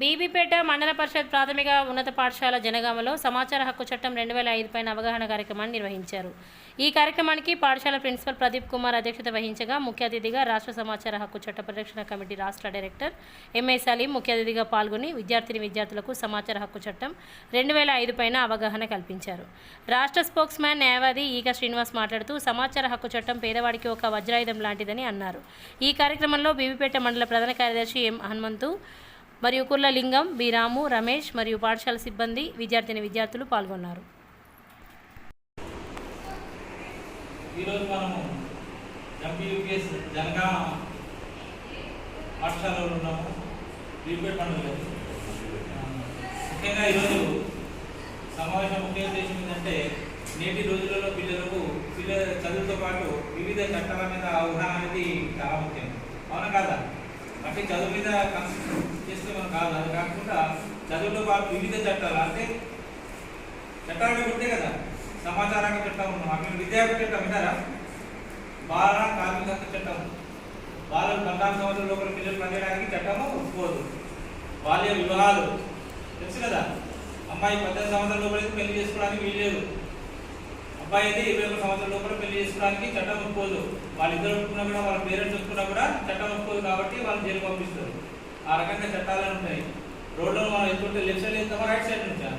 బీబీపేట మండల పరిషత్ ప్రాథమిక ఉన్నత పాఠశాల జనగామలో సమాచార హక్కు చట్టం రెండు వేల ఐదు పైన అవగాహన కార్యక్రమాన్ని నిర్వహించారు. ఈ కార్యక్రమానికి పాఠశాల ప్రిన్సిపల్ ప్రదీప్ కుమార్ అధ్యక్షత వహించగా ముఖ్య అతిథిగా రాష్ట్ర సమాచార హక్కు చట్ట పరిరక్షణ కమిటీ రాష్ట్ర డైరెక్టర్ ఎంఏ సలీం ముఖ్య అతిథిగా పాల్గొని విద్యార్థిని విద్యార్థులకు సమాచార హక్కు చట్టం రెండు వేల ఐదు పైన అవగాహన కల్పించారు. రాష్ట్ర స్పోక్స్ మ్యాన్ న్యాయవాది ఈక శ్రీనివాస్ మాట్లాడుతూ సమాచార హక్కు చట్టం పేదవాడికి ఒక వజ్రాయుధం లాంటిదని అన్నారు. ఈ కార్యక్రమంలో బీబీపేట మండల ప్రధాన కార్యదర్శి ఎం హనుమంతు మరియు కుర్ల లింగం బి రమేష్ మరియు పాఠశాల సిబ్బంది విద్యార్థిని విద్యార్థులు పాల్గొన్నారు. ఈరోజు మనము ఎంపీయూపీఎస్ జనగామ పాఠశాలలో ఉన్నాము. రీపేట్ మండలి ముఖ్యంగా ఈరోజు సమావేశం ముఖ్య ఉద్దేశం ఏంటంటే నేటి రోజులలో పిల్లలకు పిల్లల చదువుతో పాటు వివిధ చట్టాల మీద అవగాహన అనేది చాలా ముఖ్యం. అవునా కాదా? అంటే చదువు మీద కాన్సన్ట్రేట్ చేస్తే మనం కాదు అది కాకుండా చదువుతో పాటు వివిధ చట్టాలు అంటే చట్టాలు ఉంటే కదా సమాచార చట్టం ఉన్నాం అక్కడ విద్యా చట్టం విన్నారా? బాల కార్మిక చట్టం. బాలలు పద్నాలుగు సంవత్సరాల లోపల పిల్లలు పనిచేయడానికి చట్టము ఒప్పుకోదు బాల్య వివాహాలు. తెలుసు కదా? అమ్మాయి పద్దెనిమిది సంవత్సరాల లోపల పెళ్ళి చేసుకోవడానికి వీల్లేదు. అబ్బాయి అయితే ఇరవై ఒక సంవత్సరాల లోపల తీసుకోవడానికి చట్టం ఒప్పుకోదు. వాళ్ళిద్దరు ఒప్పుకున్నా కూడా వాళ్ళ పేరెంట్స్ ఒప్పుకున్నా కూడా చట్టం ఒప్పుకోదు కాబట్టి వాళ్ళు జైలు పంపిస్తారు. ఆ రకంగా చట్టాలు ఉంటాయి. రోడ్లో మనం ఎక్కుంటే లెఫ్ట్ సైడ్ వెళ్తామా రైట్ సైడ్ నుంచా?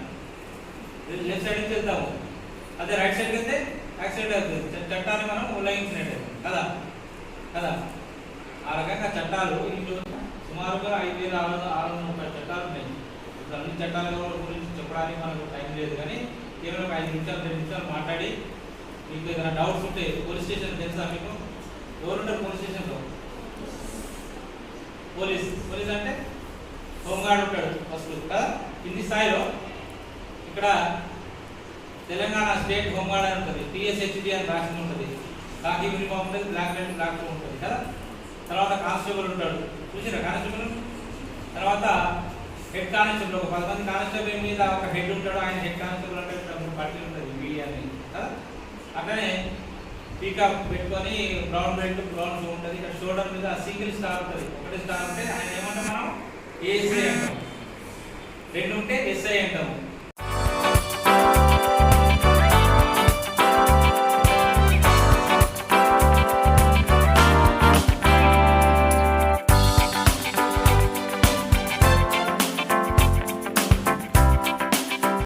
లెఫ్ట్ సైడ్ నుంచి వెళ్తాము. అదే రైట్ సైడ్కి వెళ్తే యాక్సిడెంట్ అవుతుంది. చట్టాన్ని మనం ఉల్లంఘించినట్టే. కదా? కదా? ఆ రకంగా చట్టాలు సుమారుగా ఐదు వేల ఆరు వందల ఆరు వందల ముప్పై చట్టాలు ఉన్నాయి. ఇప్పుడు అన్ని చట్టాల గురించి చెప్పడానికి మనకు టైం లేదు కానీ కేవలం ఐదు నిమిషాలు రెండు నిమిషాలు మాట్లాడి మీకు ఏదైనా డౌట్స్ ఉంటే పోలీస్ స్టేషన్ తెలుసా మీకు? ఎవరుంటారు పోలీస్ స్టేషన్లో పోలీస్. పోలీస్ అంటే హోంగార్డ్ ఉంటాడు ఫస్ట్ కదా? కింది స్థాయిలో ఇక్కడ తెలంగాణ స్టేట్ హోంగార్డ్ అని ఉంటుంది. టీఎస్హెచ్డి అని రాసి ఉంటుంది. బ్లాక్ యూనిఫామ్ ఉంటుంది బ్లాక్ బెల్ట్ బ్లాక్ ఉంటుంది. కదా? తర్వాత కానిస్టేబుల్ ఉంటాడు. చూసినా కానిస్టేబుల్? తర్వాత హెడ్ కానిస్టేబుల్. ఒక పది మంది కానిస్టేబుల్ మీద ఒక హెడ్ ఉంటాడు. ఆయన హెడ్ కానిస్టేబుల్ అంటే ఇక్కడ మూడు అట్లనే పీకాప్ పెట్టుకొని బ్రౌన్ బెల్ట్ బ్రౌన్ షూ ఉంటుంది. ఇక్కడ షోల్డర్ మీద సింగిల్ స్టార్ ఉంటుంది. ఒకటి స్టార్ ఉంటే ఆయన ఏమంటాం మనం? ఏసీ అంటాం. రెండు ఉంటే ఎస్ఐ అంటాము